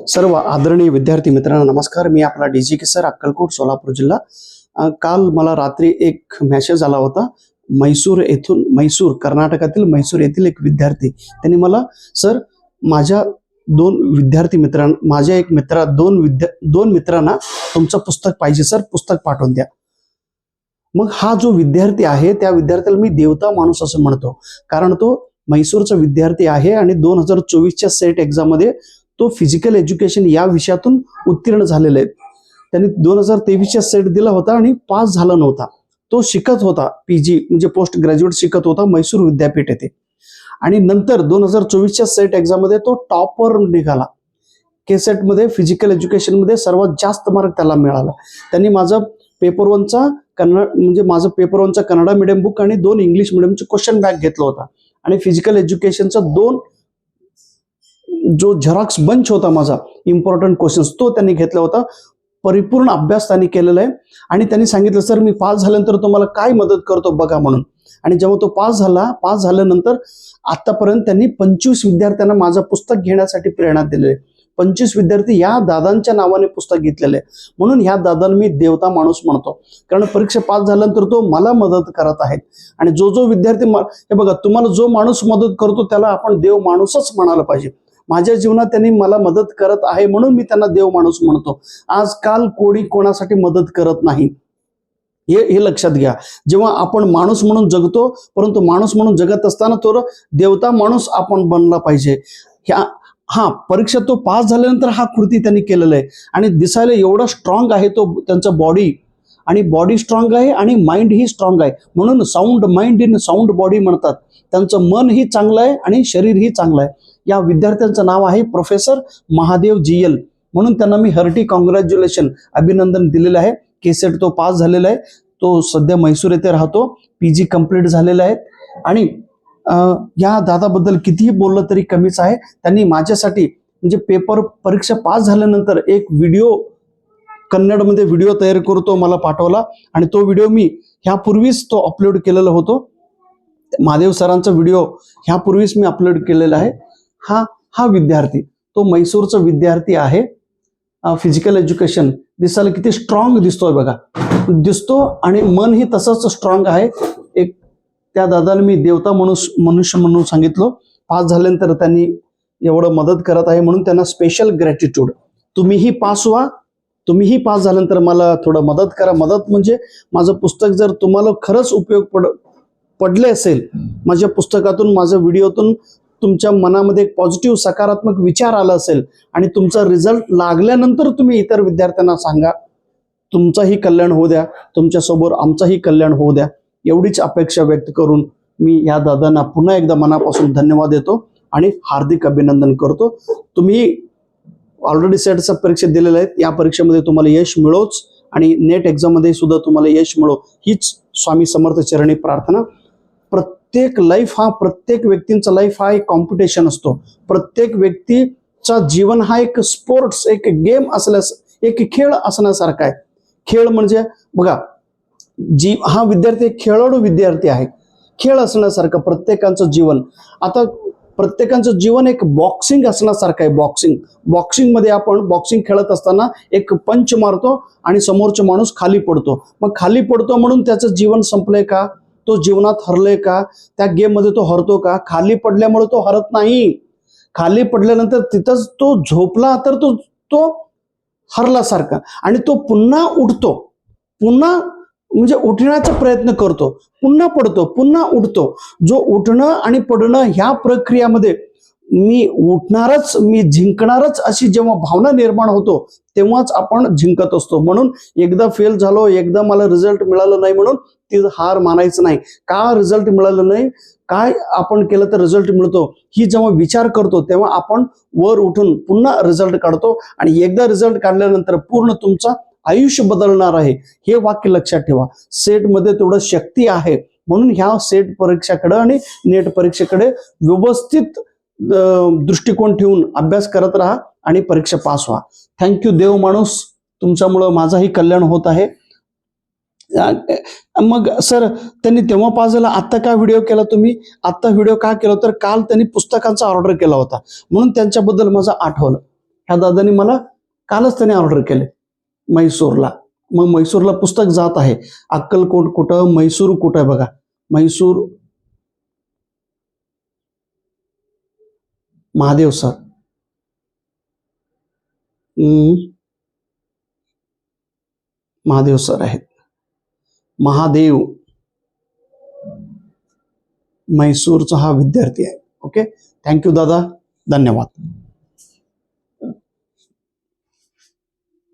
सर्व आदरणीय विद्यार्थी मित्रांनो नमस्कार. मी आपला D G K sir Akkalkot Solapur जिल्हा. काल मला रात्री एक मेसेज आला होता. म्हैसूर येथून म्हैसूर कर्नाटकातील म्हैसूर येथील एक विद्यार्थी. त्यांनी मला सर माझ्या दोन विद्यार्थी मित्रां माझ्या एक मित्रा दोन विद्या दोन मित्रांना तुमचं पुस्तक पाहिजे सर. पुस्तक पाठवून द्या. मग हा जो विद्यार्थी आहे त्या विद्यार्थ्याला मी देवता माणूस असं म्हणतो. कारण तो म्हैसूरचा विद्यार्थी आहे आणि दोन हजार चोवीसच्या सेट एक्झाममध्ये तो फिजिकल एज्युकेशन या विषयातून उत्तीर्ण झालेला आहे त्यांनी दोन हजार तेवीसच्या सेट दिला होता आणि पास झाला नव्हता. तो शिकत होता पी जी म्हणजे पोस्ट ग्रॅज्युएट शिकत होता मैसूर विद्यापीठ येथे. आणि नंतर दोन हजार चोवीसच्या सेट एक्झाममध्ये तो टॉपवर निघाला. के सेटमध्ये फिजिकल एज्युकेशनमध्ये सर्वात जास्त मार्क त्याला मिळाला. त्यांनी माझा पेपर वनचा कन्नड म्हणजे माझं पेपर वनचा कन्नडा मिडियम बुक आणि दोन इंग्लिश मिडियमचे क्वेश्चन बॅक घेतला होता. आणि फिजिकल एज्युकेशनचा दोन जो झेरॉक्स बंच होता माझा इम्पॉर्टंट क्वेश्चन्स तो त्यांनी घेतला होता. परिपूर्ण अभ्यास त्यांनी केलेला आहे. आणि त्यांनी सांगितलं सर मी पास झाल्यानंतर तुम्हाला काय मदत करतो बघा म्हणून. आणि जेव्हा तो पास झाला पास झाल्यानंतर आतापर्यंत त्यांनी पंचवीस विद्यार्थ्यांना माझं पुस्तक घेण्यासाठी प्रेरणा दिलेली आहे. पंचवीस विद्यार्थी या दादांच्या नावाने पुस्तक घेतलेले आहे. म्हणून ह्या दादांना मी देवता माणूस म्हणतो. कारण परीक्षा पास झाल्यानंतर तो मला मदत करत आहेत. आणि जो जो विद्यार्थी हे बघा तुम्हाला जो माणूस मदत करतो त्याला आपण देव माणूसच म्हणायला पाहिजे. माझ्या जीवनात त्यांनी मला मदत करत आहे म्हणून मी त्यांना देव माणूस म्हणतो. आजकाल कोणी कोणासाठी मदत करत नाही? हे हे लक्षात घ्या. जेव्हा आपण माणूस म्हणून जगतो परंतु माणूस म्हणून जगत असताना तो देवता माणूस आपण बनला पाहिजे. ह्या हा परीक्षा तो पास झाल्यानंतर हा कृती त्यांनी केलेला आहे. आणि दिसायला एवढा स्ट्रॉंग आहे तो त्यांचा बॉडी आणि बॉडी स्ट्रॉंग आहे आणि माइंड ही स्ट्रॉंग आहे. म्हणून sound mind in sound body म्हणतात. त्यांचं मन ही चांगलं आहे आणि शरीर ही चांगलं आहे. या विद्यार्थ्यांचं नाव आहे प्रोफेसर महादेव जी एल. म्हणून त्यांना मी हर्टी कॉंग्रॅच्युलेशन अभिनंदन दिलेलं आहे. केसेट तो पास झालेला आहे. तो सध्या म्हैसूर येथे राहतो. पी जी कंप्लीट झालेला आहे आणि या दादाबद्दल कितीही बोललं तरी कमीच आहे. त्यांनी माझ्यासाठी म्हणजे पेपर परीक्षा पास झाल्यानंतर एक व्हिडिओ कन्नडमध्ये व्हिडिओ तयार करतो मला पाठवला. आणि तो व्हिडिओ मी ह्यापूर्वीच तो अपलोड केलेला होतो. महादेव सरांचा व्हिडिओ ह्यापूर्वीच मी अपलोड केलेला आहे. हा हा विद्यार्थी तो म्हैसूरचा विद्यार्थी आहे. फिजिकल एज्युकेशन दिसायला किती स्ट्रॉंग दिसतोय बघा. दिसतो आणि मन ही तसंच स्ट्रॉंग आहे. एक त्या दादाने मी देवता मनुष्य मनुष्य म्हणून सांगितलं. पास झाल्यानंतर त्यांनी एवढं मदत करत आहे म्हणून त्यांना स्पेशल ग्रॅटिट्यूड तुम्हीही पास व्हा. तुम्हीही पास झाल्यानंतर मला थोडं मदत करा. मदत म्हणजे माझं पुस्तक जर तुम्हाला खरंच उपयोग पड पडले असेल माझ्या पुस्तकातून माझ्या व्हिडिओतून तुमच्या मनामध्ये एक पॉझिटिव्ह सकारात्मक विचार आला असेल आणि तुमचा रिझल्ट लागल्यानंतर तुम्ही इतर विद्यार्थ्यांना सांगा तुमचाही कल्याण होऊ द्या तुमच्यासमोर आमचाही कल्याण होऊ द्या. एवढीच अपेक्षा व्यक्त करून मी या दादांना पुन्हा एकदा मनापासून धन्यवाद देतो आणि हार्दिक अभिनंदन करतो. तुम्ही ऑलरेडी सेटचा परीक्षा दिलेल्या आहेत या परीक्षेमध्ये तुम्हाला यश मिळोच आणि नेट एक्झाममध्ये सुद्धा तुम्हाला यश मिळो. हीच स्वामी समर्थ चरणी प्रार्थना. प्रत्येक लाईफ हा प्रत्येक व्यक्तींचा लाईफ हा एक कॉम्पिटिशन असतो. प्रत्येक व्यक्तीचा जीवन हा एक स्पोर्ट्स एक गेम असल्यास एक खेळ असण्यासारखा आहे. खेळ म्हणजे बघा जी हा विद्यार्थी खेळाडू विद्यार्थी आहे. खेळ असण्यासारखं प्रत्येकाचं जीवन. आता प्रत्येकाचं जीवन एक बॉक्सिंग असण्यासारखं आहे बॉक्सिंग बॉक्सिंगमध्ये आपण बॉक्सिंग खेळत असताना एक पंच मारतो आणि समोरचा माणूस खाली पडतो. मग खाली पडतो म्हणून त्याचं जीवन संपलंय का? तो जीवनात हरलंय का? त्या गेममध्ये तो हरतो का? खाली पडल्यामुळे तो हरत नाही. खाली पडल्यानंतर तिथंच तो झोपला तर तो तो हरल्यासारखा आणि तो पुन्हा उठतो. पुन्हा म्हणजे उठण्याचा प्रयत्न करतो. पुन्हा पडतो पुन्हा उठतो. जो उठणं आणि पडणं ह्या प्रक्रियामध्ये मी उठणारच मी जिंकणारच अशी जेव्हा भावना निर्माण होतो तेव्हाच आपण जिंकत असतो. म्हणून एकदा फेल झालो एकदा मला रिझल्ट मिळालं नाही म्हणून ती हार मानायचं नाही. का रिझल्ट मिळालं नाही? काय आपण केलं तर रिझल्ट मिळतो? ही जेव्हा विचार करतो तेव्हा आपण वर उठून पुन्हा रिझल्ट काढतो आणि एकदा रिझल्ट काढल्यानंतर पूर्ण तुमचा आयुष्य बदलणार आहे. हे वाक्य लक्षात ठेवा. सेटमध्ये तेवढं शक्ती आहे. म्हणून ह्या सेट परीक्षेकडे आणि नेट परीक्षेकडे व्यवस्थित दृष्टिकोन ठेवून अभ्यास करत राहा आणि परीक्षा पास व्हा. थँक्यू देव माणूस. तुमच्यामुळं माझाही कल्याण होत आहे. मग सर त्यांनी तेव्हा पास झाला आत्ता का व्हिडिओ केला तुम्ही? आत्ता व्हिडिओ का केला? तर काल त्यांनी पुस्तकांचा ऑर्डर केला होता. म्हणून त्यांच्याबद्दल माझं आठवलं. ह्या दादानी मला कालच त्याने ऑर्डर केले. म्हैसूरला मग म्हैसूरला पुस्तक जात आहे. अक्कलकोट कुठं? म्हैसूर कुठं आहे बघा. म्हैसूर महादेव सर. हम्म. महादेव सर आहेत. महादेव. म्हैसूरचा हा विद्यार्थी आहे. ओके थँक्यू दादा. धन्यवाद.